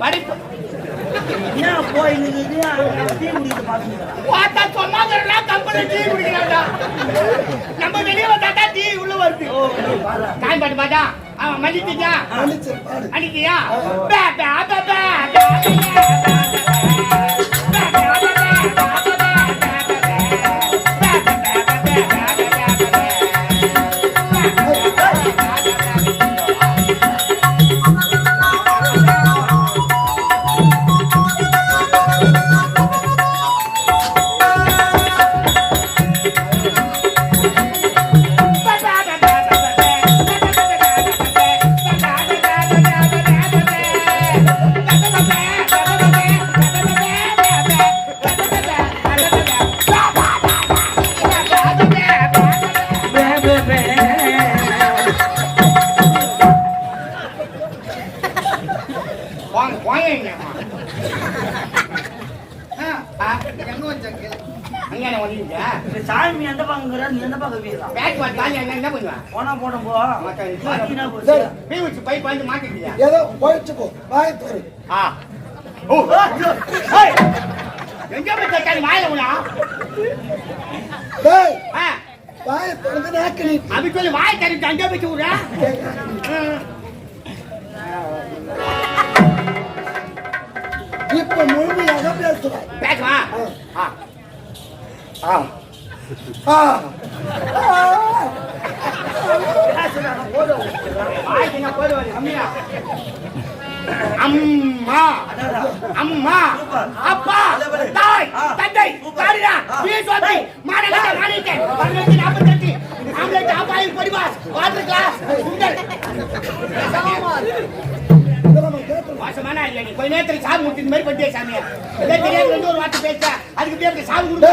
படிப்பு என்ன போய் டீ குடிக்க பார்த்தா சொன்னாங்கன்னா கம்பெனி டீ குடிக்கிறாங்க நம்ம வெளியே வந்தாட்டா டீ உள்ள வருது. காய் பாட்டு பாட்டா? அவன். அடிக்கியா பே பே பே பே. வாயை திறந்து நாக்கு நீ சொல்லி வாய் கறி அங்கே வச்சு விடுற. இப்ப முழுமையாக பேசுவாய் பேசுவா ஆ. ஆ. ஆ. பேசுறாங்க, அம்மா. அம்மா. அப்பா. தாய். தந்தை. தாரிடா. பீசோத்தி மாநகர மாணிக்க பதினெட்டு நாற்பத்தெட்டு ஆம்லெட் ஆப்பாயில் பொடிவாஸ் வாட்டர் கிளாஸ் சுண்டல். மோசமான ஐயா நீ? கொஞ்ச நேரத்துக்கு சாமி முட்டின மாதிரி பண்ணிட்டே சாமியா? ரெண்டு ஒரு வார்த்தை பேச அதுக்கு பேருக்கு சாமி கொடுக்க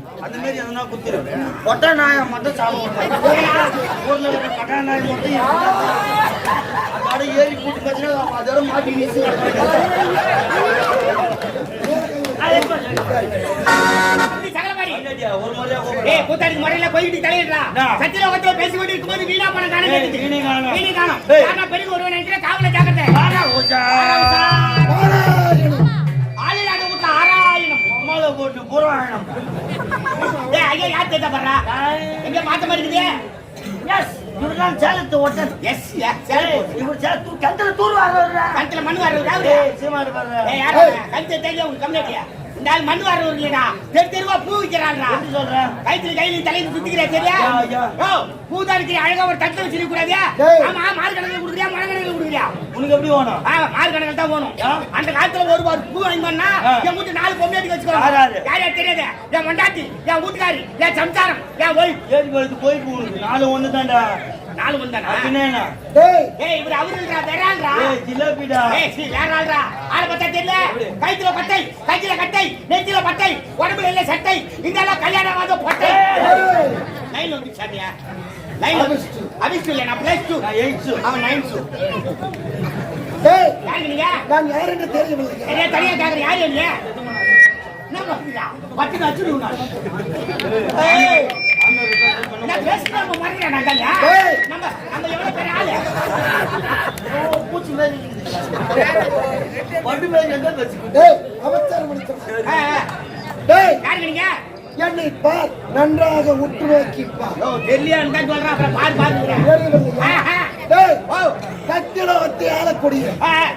அந்த மாதிரி எதனா குத்துரு. ஒட்டை நாயை மட்டும் விடுறாங்க. ஊர்ல நாய் மட்டும் இருக்கு. அதோட ஏறி கூட்டு அதோட மாட்டி வீசி முறையில போயிட்டு இருக்கும்போது வீணா காணம் வீணை காணோம். பெரிய ஒருவன் காவல ஜாக்கிரதை. புறாயணம் ஏய் ஐயா யார் தேட்ட பண்றா எங்க மாத்த மாதிரி இருக்குது? எஸ் இவர்தான் சேலத்து ஒட்டன் எஸ் சரி இவர் சேலத்து கிணத்துல தூர் வர்றா கழுத்துல மண்ணு வர்றது ஏய் சீமாடு வர்ற ஏய் யாரா உங்களுக்கு கம்மியாட்டியா இந்த ஆள் மண்ணு வர்றது இல்லையா தெரு தெருவா பூ விக்கிறாள்டா எப்படி சொல்ற? கைத்துல கையில தலையில சுத்திக்கிற ஐயா. ஓ பூதா இருக்கிற அழகா ஒரு தட்டுல வச்சிருக்க கூடாதா. ஆமா மாறு கணக்கில் கொடுக்குறியா? மழை கணக்கில் கொடுக்குறியா? உனக்கு எப்படி வேணும்? ஆ, மாறு கணக்கில் தான் ஆ. அந்த காலத்துல ஒரு ஒரு பூ வாங்கி பண்ணா. என் வீட்டு நாலு பொம்மையாட்டி வச்சுக்கோ. யார் யாரு? தெரியாது? என் மண்டாட்டி என் வீட்டுக்காரி என் சம்சாரம் என் ஒய்ஃப் ஏறி போய் உனக்கு நாலு ஒண்ணு தான்டா நாலு வந்தானா? அப்படின்னா என்ன? டேய், இவர் அவருன்றா வேறான்றா ஏய் ஜிலேபிடா. ஏய் சீ வேற ஆள்றா ஆளை தெரியல. கைத்துல பட்டை கைத்துல கட்டை நெத்தில பட்டை உடம்புல இல்ல சட்டை. இதெல்லாம் கல்யாணம் ஆகாத பட்டை. லைன் வந்து சாமியா? லைன் அபிஷ்டு. அபிஷ்டு இல்ல நான் பிளஸ் டூ நான் எயிட்ஸ் அவன் நைன் டூ டேய், யாருங்க நான் யாருன்னு தனியா கேக்குற யாரு என்ன பத்து ஏய், நான் நம்ம மறக்கிறேன். நம்ம நம்ம எவ்வளவு பெரிய ஆளு பூச்சி மாதிரி மாதிரி என்னை பார் நன்றாக உற்று நோக்கி பார் ஓ தெரியலையான்னு தான் சொல்றேன் அப்புறம் பாரு ஓ சத்தியலோகத்தை ஆளக்கூடிய.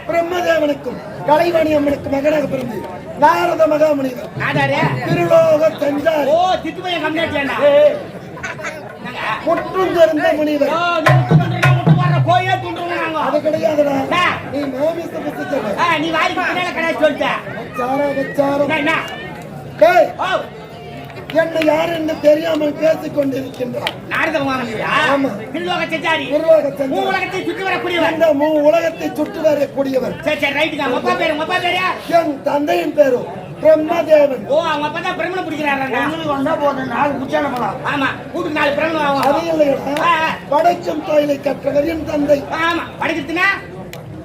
பிரம்மதேவனுக்கும் கலைவாணி அம்மனுக்கு மகனாக பிறந்து நாரத மகாமுனிவர். ஆதாரு திருலோக சென்றார் ஓ திட்டு பையன் கம்மியாட்டியாண்டா என்னங்க முற்றும் தெரிந்த முனிவர் கோயே துண்டுங்க நாங்க. அது கிடையாதுடா. நீ மாமிச ஆ, நீ வாரிக்கு பின்னால சொல்லிட்ட. வச்சாரா வச்சாரம் என்ன, டேய் என்னை யார் என்று தெரியாமல் பேசிக் கொண்டிருக்கின்றார். உலகத்தை சுற்றி வரக்கூடியவர். இந்த உலகத்தை சுற்றி வரக்கூடியவர். சரி சரி என் தந்தையின் பேரும் பிரம்மதேவன். ஓ அவங்க அப்பா தான் பிரம்மனை பிடிக்கிறாரா உங்களுக்கு வந்தா போதும் நாலு குச்சான போலாம். ஆமா வீட்டுக்கு நாலு பிரம்மன் அது ஆகும் இல்லையா ஆ. படைக்கும் தொழிலை கற்றவர் என் தந்தை. ஆமா. படிக்கிறதுனா?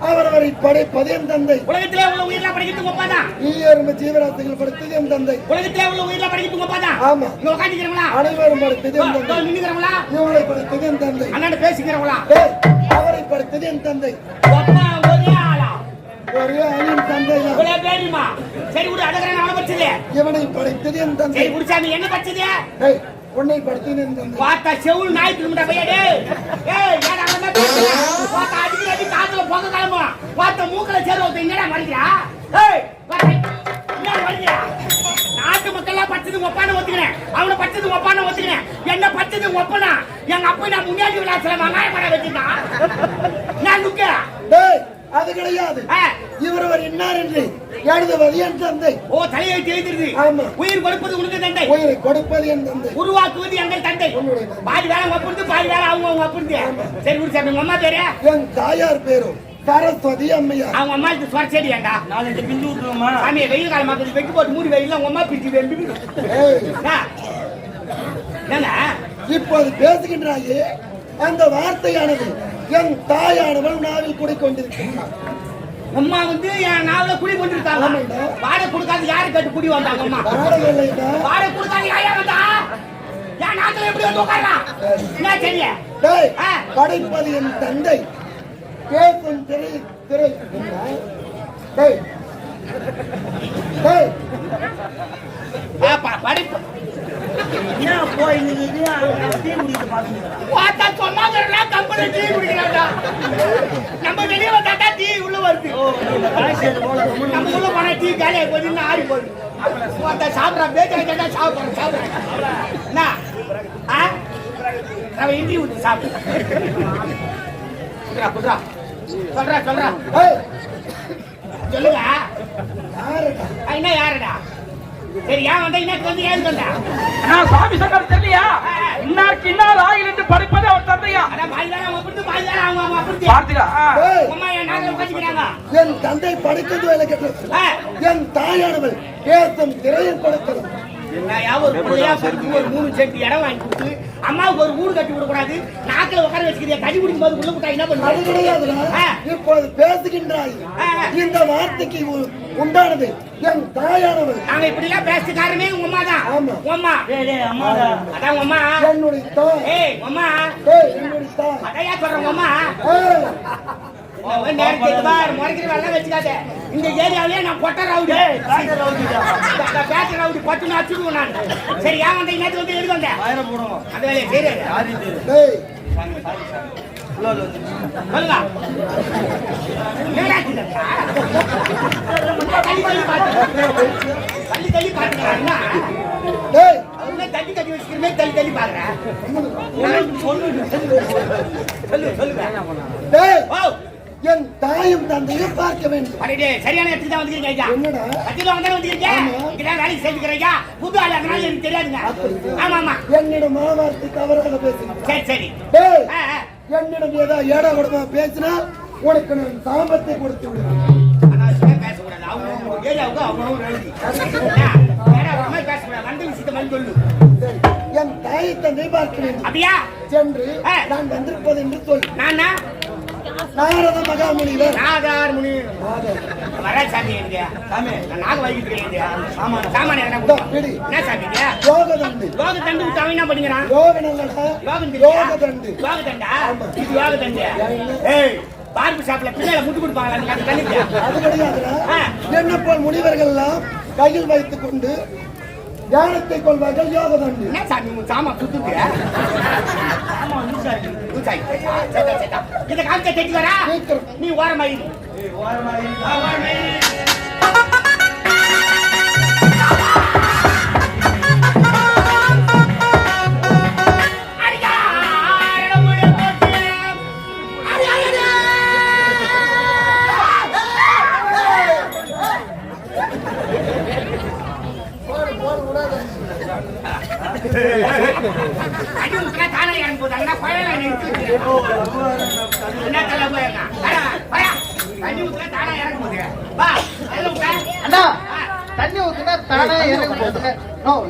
அவரவரை படைப்பது என் தந்தை. உலகத்திலே உள்ள உயிரெல்லாம் படிக்கிறது ஒப்பா தான். ஈயரும்பு ஜீவராசிகள் படைத்தது என் தந்தை. உலகத்திலே உள்ள உயிரெல்லாம் படிக்கிறது ஒப்பா தான். ஆமா. இங்க உட்காந்துக்கிறவங்களா அனைவரும் படைத்தது என் தந்தை. நின்னுக்கிறவங்களா இவளை படைத்தது என் தந்தை. அண்ணாண்டு பேசிக்கிறவங்களா? அவரை படைத்தது என் தந்தை. ஆளா ஒரே தந்தை பேருமா சரி விடு அழகரன் அவனை பச்சது இவனை படைத்தது என் தந்தை. சரி குடிச்சாமி என்ன பச்சது உன்னை தந்தை. பார்த்தா செவுள் நாய் திரும்பிட்ட பையா டேய் ஏய் ஏடா அவன். பார்த்தா அடிக்கிற அடி காத்துல பொங்க கிளம்பும் பார்த்த மூக்கல சேர ஒருத்தன் என்னடா ஏய் பார்த்தா, என்னடா மறிக்கிறா நாட்டு மக்கள்லாம் பச்சது ஒப்பான ஒத்துக்கிறேன் அவனை பச்சது ஒப்பான ஒத்துக்கிறேன் என்ன பச்சது ஒப்பனா? எங்க அப்பா நான் முன்னாடி விளாசல வெங்காய படம் வச்சிருந்தான் நான் லுக்க அது கிடையாது. ஆ. இவரவர் இன்னார் என்று எழுதுவது என் தந்தை. ஓ தலையெழுத்து எழுதிருது ஆமா. உயிர் கொடுப்பது உனக்கு தந்தை. உயிரை கொடுப்பது என் தந்தை. உருவாக்குவது எங்கள் தந்தை. பாதி வேலை ஒப்புந்து பாதி வேலை அவங்க அவங்க ஒப்புந்து சரி குடி சாமி உங்க அம்மா பேரு? என் தாயார் பேரும் சரஸ்வதி அம்மையார். அவங்க அம்மா இது சொரச்செடி ஏண்டா? நாலஞ்சு பிஞ்சு விட்டுருவோமா சாமி வெயில் காலம் மக்கள் வெட்டி போட்டு மூடி வெயில் உங்க அம்மா பிடிச்சி வெம்பி இப்போது பேசுகின்றாயே அந்த வார்த்தையானது என் தாயானவள் நாவில் குடிக்கொண்டிருக்கிறார். அம்மா வந்து என் நாவல குடி கொண்டிருக்காங்க. வாடகை கொடுக்காத யாரு கட்டு குடி வந்தாங்க அம்மா? வாடகை கொடுக்காத யாரா வந்தா? என் நாட்டுல எப்படி வந்து உட்காரலாம் என்ன ஆ. படைப்பது என் தந்தை பேசும் திரை திரை படிப்பு. என்ன போய் நீங்க பார்த்தா சொன்னாங்கன்னா டீ நம்ம வெளியே வந்தாட்டா டீ உள்ள வருது. நம்ம உள்ள போனா டீ காலியா போகுது இன்னும் ஆறி போகுது. பார்த்தா சாப்பிட்றா பேச்சு கேட்டா சாப்பிட்றேன் சாப்பிட்றேன். என்ன? ஆ? நம்ம இட்லி ஊற்றி சாப்பிடு குடுறா சொல்றா சொல்றா. சொல்லுங்க யாருடா? என்ன யாருடா? சரி ஏன் வந்தா? இன்னைக்கு வந்து ஏன் வந்தா? நான் சுவாமி சங்கர் தெரியலையா? இன்னாருக்கு இன்னார் ஆயில் என்று படிப்பது அவர் தந்தையா? என் தந்தை படைக்கிறது வேலை கெட்டது. என் தாயானவள் பேசும் திரையில் கொடுக்கிறது ஒரு பிள்ளையா ஒரு மூணு சென்ட் இடம் வாங்கி கொடுத்து அம்மாவுக்கு ஒரு வீடு கட்டி விடக்கூடாது நாக்கில் உட்கார வச்சுக்கிறியா கடி குடிக்கும் போது உள்ள விட்டா என்ன அது பண்ணுறது பேசுகின்றாய். ஆ. இந்த வார்த்தைக்கு உண்டானது. என் தாயானவள் நாங்க இப்படி எல்லாம் பேசுற காரணமே உங்க அம்மா தான். ஆமா. அம்மா. அதான் உங்க அம்மா. என்னுடைய தாய் ஏய் அம்மா. ஏய், என்னுடைய தாய் அதையா சொல்றேன் உங்க அம்மா. இந்த ஏரியாவிலே நான் பொட்ட ரவுடி. பேட்டை ரவுடி பட்டு நான் வச்சுக்குவேன் நான். சரி ஏன் வந்த இன்னத்து வந்து எழுதி வந்தேன்? அந்த வேலையை சரி? தள்ளி தள்ளி பாத்துக்கிறேன். தள்ளி தள்ளி பாத்துக்கிறேன். டேய், அவனே தள்ளி தள்ளி வச்சுக்கிறமே தள்ளி தள்ளி பாக்குறேன். சொல்லு சொல்லுங்க டேய், ஓ என் தாயும் தந்தையும் பார்க்க வேண்டும். அடடே சரியான இடத்துக்கு தான் வந்திருக்கீங்க ஐயா? என்னடா? கட்டில வந்து வந்திருக்கீங்க ஆமா. இங்கதான் வேலைக்கு செஞ்சுக்கிறீங்க புது ஆள் அதனால எனக்கு தெரியாதுங்க. ஆமா ஆமா. என்னிடம் மாவார்த்தை தவறாக பேசுகிறேன் சரி சரி. என்னிடம் ஏதாவது ஏடா கூடமா பேசினா உனக்கு நான் சாபத்தை கொடுத்து விடுவேன். பேசக்கூடாது. அவங்க ஏரியாவுக்கு அவங்க பேசக்கூடாது. வந்த விஷயத்தை வந்து சொல்லு. என் தாயை தந்தை பார்க்க வேண்டும் அப்படியா? சென்று. நான் வந்திருப்பது என்று சொல் நானா? நாரத மகாமுனிவர் நாதார் முனி. வரா சாமி? சாமி நான் நாக இருக்கேன் எங்க? ஆமா சாமான் என்ன. என்ன சாமி? யோகதண்டு யோக தண்டு என்ன? யோக நல்லடா யோக தண்டா? இது யோக தண்டு. ஏய், பார்பர் ஷாப்ல பிள்ளைல முட்டு கொடுப்பாங்களா? அது கண்டுபிடியா? அது கிடையாதுடா. என்ன போல் முனிவர்கள் எல்லாம் கையில் வைத்துக் கொண்டு தியானத்தை கொள்வார்கள் யோகதண்டு என்ன சாமி சாமான் சுத்துது? ஆமா லூஸ் சரி, சரி, சரி. இதை காமிச்சா தெரிஞ்சு வரா? நீ ஓரமாயிரு ஓரமாயிரு.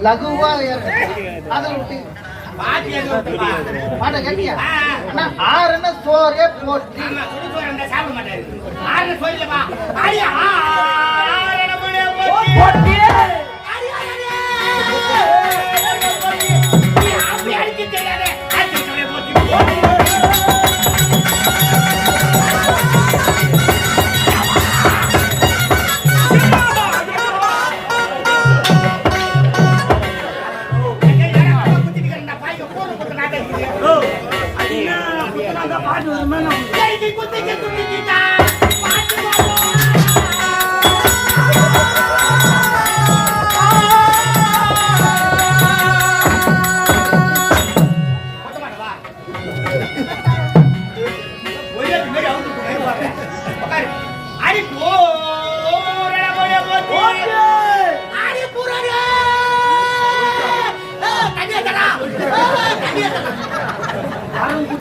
லகுவா இறங்க அதை விட்டு பாத்தி கட்டியா ஆறுன்னு சோறே போட்டு சாப்பிட மாட்டாரு.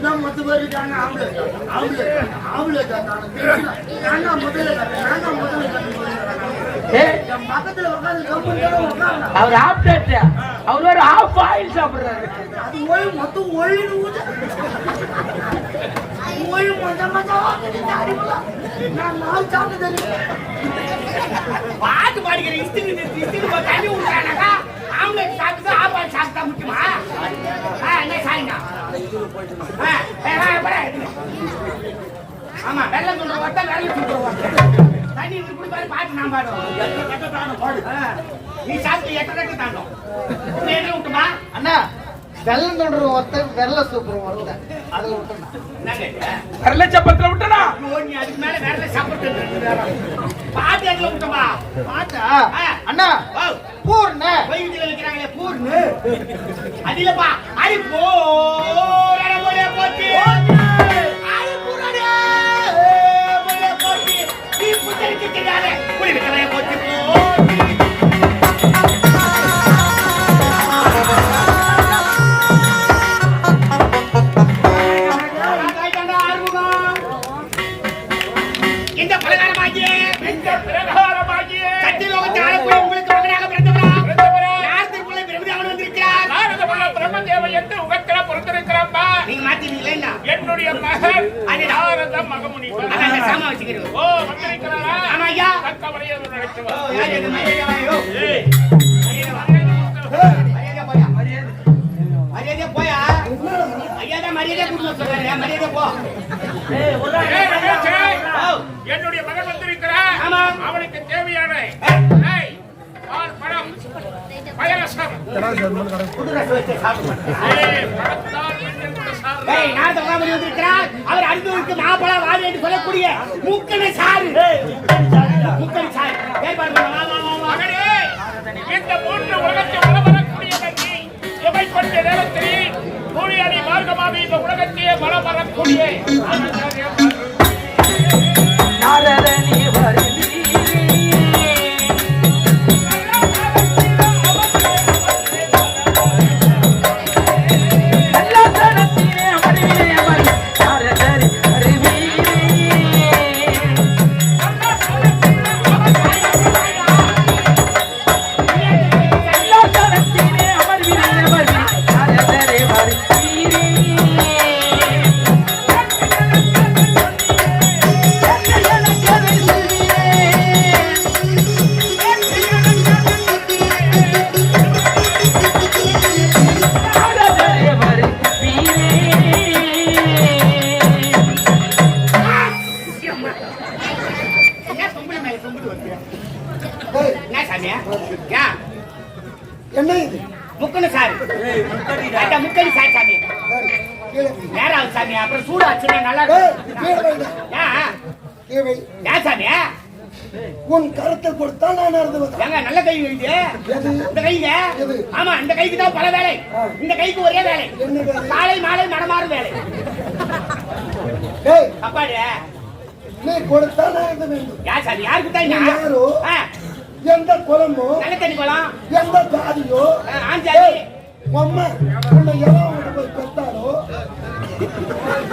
கூட்டா மத்த பேர் இருக்காங்க. ஆம்பளை ஆம்பளை ஆம்பளை நானா முதல்ல நானா முதல்ல பக்கத்துல உட்காந்து அவர் ஆப்டேட் அவர் ஒரு ஆஃப் ஆயில் சாப்பிடுறாரு. அது மொத்தம் ஒழி மொத்த மொத்தம் நான் நாள் சாப்பிட்டு பாட்டு பாடிக்கிற இஸ்திரி நிறுத்தி இஸ்திரி போய் தண்ணி ஊத்துறானாக்கா ஆம்லெட் சாப்பிட்டு ஆப்பாடு சாப்பிட்டா முக்கியமா ஆ, என்ன சாய்ங்க. ஆமா வெள்ளம் சொல்ற வட்டா வெள்ளம் சொல்ற வட்டா தண்ணி இப்படி குடிப்பாரு பாட்டு நான் பாடுவோம் நீ சாப்பிட்டு எட்ட ரெட்டு தாண்டும். நீ என்ன விட்டுமா அண்ணா வெள்ளம் தொடுற ஒருத்தன் வெள்ளை சூப்பர் ஒருத்தன். அதில் விட்டுனா வரல சப்பத்துல விட்டனா நீ அதுக்கு மேல வேற ஏதாவது சாப்பிட்டு பாட்டு எதுல விட்டுமா பாட்டா ஆ. அண்ணா பூர்ண. கோயிலுக்குள்ள வைக்கிறாங்களே அது அடி போறட போடே போச்சு அடி. போறட போடே போச்சு நீ புத்தரிக்கு போச்சு அவர் அறிந்தவருக்கு மாப்பழம் வாரி என்று சொல்லக்கூடிய வா, வா, வா. மகனே, இந்த மூன்று உலகத்தை வலம் வரக்கூடியவன் நீ. இவை கொண்ட நேரத்தில் பூழியடி மார்க்கமாக இந்த உலகத்தையே வலம் வரக்கூடிய நாரதனே வருவீரே சாறு சாமி சரி, சாமி அப்புறம் சூடாச்சுன்னா நல்லா. ஏன் சாமியா உன் கருத்தை கொடுத்தா நான் நடந்து வந்தேன் நல்ல கை எது? இந்த கைங்க? ஆமா இந்த கைக்கு தான் பல வேலை. இந்த கைக்கு ஒரே வேலை? காலை மாலை நடமாறும் வேலை. ஏய், அப்பாடு. நீ கொடுத்தா நான் இருக்க வேண்டும் யார் சாமி யாருக்கு தான் நீ யாரோ? ஆ, எந்த குலமோ? நல்ல தண்ணி குளம். எந்த ஜாதியோ? ஆ, உன்னை எவன் போய் பெற்றாரோ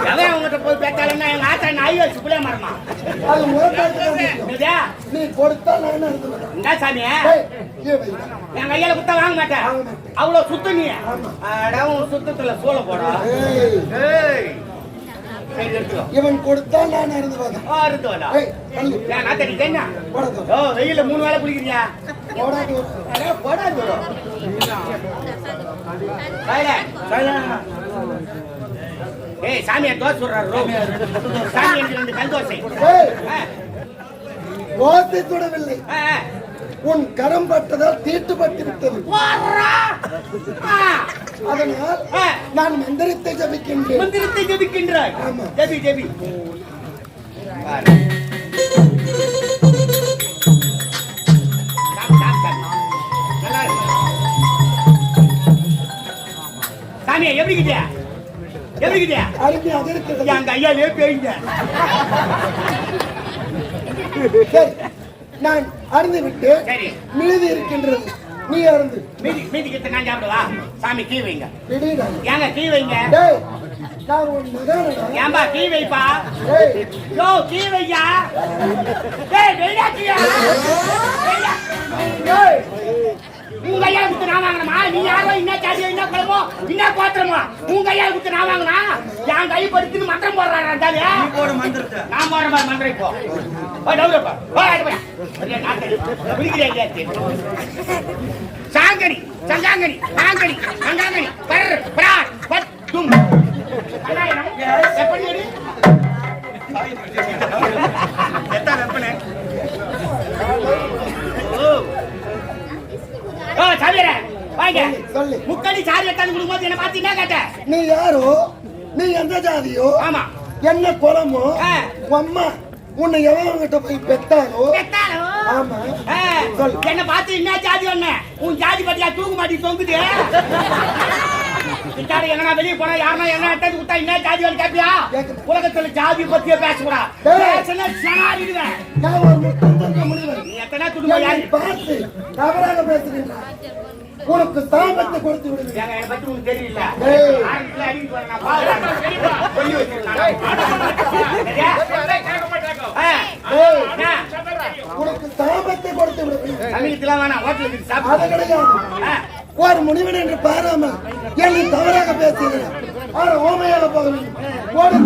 எவன் அவங்ககிட்ட போய் பேத்தாலும் எங்க ஆத்தா நாய் வச்சு புளிய மரமா? அது. இதா? நீ கொடுத்தா நான் என்ன சாமி. வை. என் கையில குத்தா வாங்க மாட்டேன். அவ்வளவு சுத்து நீ. அட, உன் சுத்தத்துல சூழ போடா. இவன் கொடுத்தா நான் இருந்து. ஏய், தள்ளு. ஏன் நான் போடாத. ஓ வெயில்ல மூணு வேளை குளிக்கிறியா? போடாத. அட, போடா தூரம் ஏய் சாமியா தோசை சொல்றாரு. சாமி எனக்கு ரெண்டு கல் தோசை. ஆ, ஆ. உன் கரம் பட்டதால் தீட்டுப்பட்டு விட்டது. அதனால். நான் மந்திரத்தை ஜபிக்கின்றேன். மந்திரத்தை ஜபிக்கின்றாய். ஆமா. ஜபி ஜபி. இருக்கிறது என் கையாலே பேய்ங்க. சரி நான் அருந்து விட்டு. மீதி இருக்கின்றது நீ அருந்து. மீதி மீதி கிட்ட நான் சாப்பிடுவா? சாமி கீ வைங்க. ஏங்க கீ வைங்க. டேய் நான் உன் மகனடா ஏன்பா கீ வைப்பா? யோ கீ வையா? டேய் வெயிடா கீயா வெயிடா. டேய். உங்க கையால குத்து நான் நீ யாரோ என்ன சாதியோ என்ன குழம்போ என்ன கோத்திரமோ உங்க கையால குத்து நான் வாங்கினா என் கை படுத்துன்னு மந்திரம் போடுறான் அந்த ஆளு. போட மந்திரத்தை. நான் போற மாதிரி மந்திரம் இப்போ. பர் பரார் பத் தும். கண்ணாயிரம் எப்படி? எத்தனை வெப்பனே? சாமியாரே வாங்க. சொல்லு. முக்கடி சாரி எத்தாந்து கொடுக்கும்போது என்ன பார்த்து என்ன கேட்ட? நீ யாரோ? நீ எந்த ஜாதியோ? ஆமா. என்ன குலமோ? அம்மா உன்னை எவன்கிட்ட போய் ஆமா. ஆ, சொல்லு. என்ன பார்த்து என்ன ஜாதி ஒண்ணு? உன் ஜாதி பத்தியா தூக்கு மாட்டி தொங்குது? இந்தாரு எங்கனா வெளிய போனா யாருன்னா என்ன எடுத்து விட்டா என்ன ஜாதி வந்து கேப்பியா. உலகத்துல ஜாதி பத்தியே பேசக்கூடா. பேசினா சனாடிடுவேன் நான் ஒரு முத்தம் தந்த முடிவன். நீ எத்தனை என்னை யாரு? பார்த்து தவறாக உனக்கு சாபத்தை கொடுத்து என்னை பத்தி உனக்கு தெரியல. டேய். ஆரம்பத்துல அடிக்க போறேன் நான் பாக்குறேன். சொல்லி வச்சிருக்கேன். சரியா? ஆ, டேய், என்ன? உனக்கு சாபத்தை கொடுத்து விடுவேன். தமிழத்துல வேணாம். ஹோட்டலுக்கு ஒரு முடிவன் என்று பாராமல் என்னை தவறாக பேசுகிறேன் ஆனா ஓமையாக போக வேண்டும் ஓடி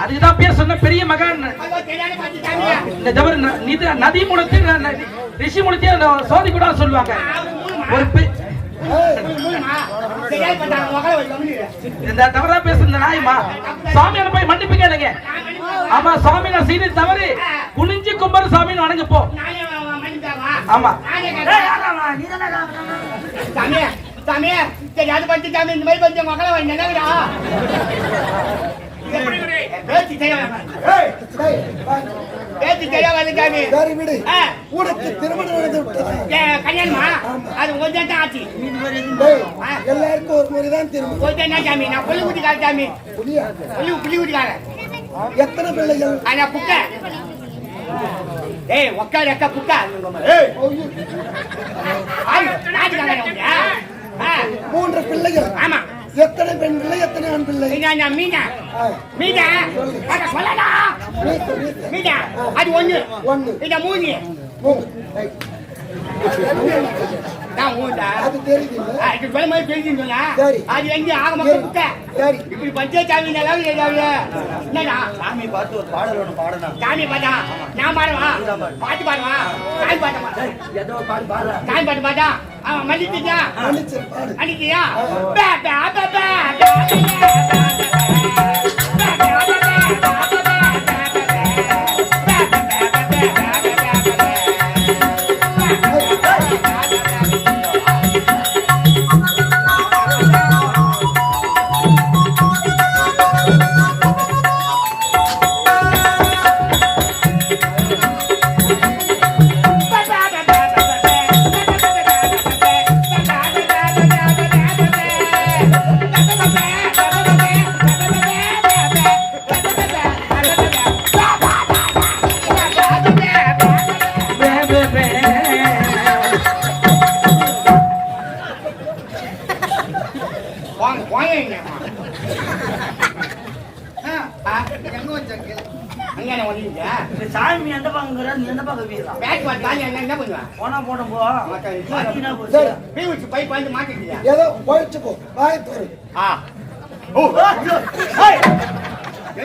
அதுக்குதான் பேர் சொன்ன பெரிய மகான். இந்த தவிர ந- நித- நதி மூலத்தை ரிஷி மூலத்தை அந்த சோதி கூட சொல்லுவாங்க. ஒரு இந்த தவறா இந்த நாய்மா சாமியார போய் மன்னிப்பு கேளுங்க. ஆமா சாமி நான் செய்து தவறு. குனிஞ்சு கும்பர் சாமின்னு வணங்க போ ஆமா. பேச்சு தெரியாம ஏய், டேய், வா. பேச்சு தெரியாம சாமி. சரி விடு. ஆ. உனக்கு திருமணம் நடந்து விட்டதா ஏ, கல்யாணமா? அது கொஞ்சம் தான் ஆச்சு. எல்லாருக்கும் ஒரு முறைதான் திருமணம். கொஞ்சம் தான் சாமி. நான் புள்ளி குட்டிக்கார சாமி. புள்ளி புள்ளி குட்டிக்காரன் எத்தனை பிள்ளைகள்? ஆனா புக்க. ஏய் ஒக்கா ரெக்க புக்க. ஏய் ஆ. மூன்று பிள்ளைகள். ஆமா. எத்தனை பெண் பிள்ளை எத்தனை ஆண் பிள்ளை? மீனா மீனா மீனா. அட சொல்லடா. மீனா அது ஒண்ணு. ஒண்ணு. இத மூணு. மூணு. நான் மூண்டா அது தெரியுது. இது சொல்ல மாதிரி சொன்னா சரி. அது எங்க ஆக மக்கள் புக்க சரி. இப்படி பஞ்சாயத்து ஏதாவது ஏதாவது என்னடா? சாமி பார்த்து ஒரு பாடல் ஒன்று பாடணும் சாமி பாட்டா? நான் பாடுவா? பாட்டு பாடுவா? சாமி பாட்டமா? ஏதோ ஒரு பாட்டு பாடுற. சாமி பாட்டு பாட்டா? அவன் மன்னிச்சியா மன்னிச்சு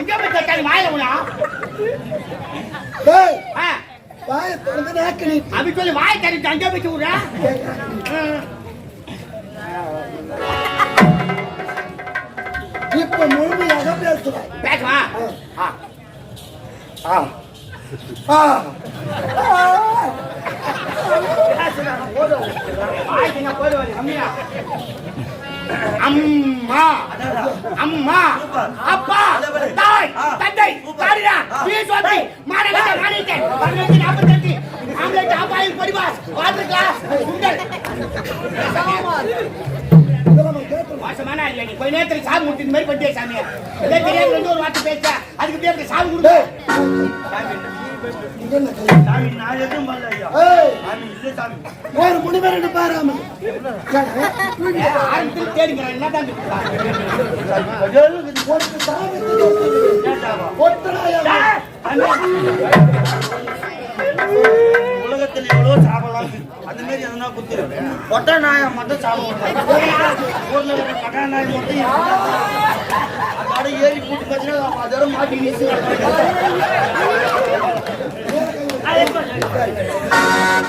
எங்க போய் தக்காளி வாயில உனா டேய் வாயை திறந்து நாக்கு நீ அப்படி சொல்லி வாய் தண்ணி தங்க வச்சு விடுறா? இப்ப முழுமையாக பேசுவாய் பேசுவா ஆ. ஆ. ஆ. தண்ணி போடுவாரு கம்மியா அம்மா. அம்மா. அப்பா. தாய். தந்தை. தாடிடா. பீஸ்வாதி மாநகர மாணிக்கன் பதினஞ்சு நாற்பத்தஞ்சு ஆம்லெட் ஆப்பாயில் பொடிபாஸ் வாட்டர் கிளாஸ் சுண்டல். மோசமான ஐடியா நீ கொஞ்ச நேரத்துல சாமி முடிச்சது மாதிரி பண்ணிட்டே சாமி எல்லாம் தெரியாது ரெண்டு ஒரு வார்த்தை பேச அதுக்கு பேர் சாமி கொடுத்து டேய் இது என்ன கை? சாமி நான் எதுவும் பண்ணல ஐயா ஏய் சாமி இல்லை சாமி ஒரு முடிவு ரெண்டு பாராம ஆரம்பத்தில் தேடிக்கிறேன் என்ன தான் ஒரு சாமி ஒத்தனாயா உலகத்துல எவ்வளவு சாப்பிடலாம் அந்த மாதிரி எதனா குத்துரு ஒட்ட நாயை மட்டும் சாப்பிடுவோம் ஊர்ல நாய் மட்டும் அதோட ஏறி கூட்டு பார்த்தீங்கன்னா அதோட மாட்டி வீசி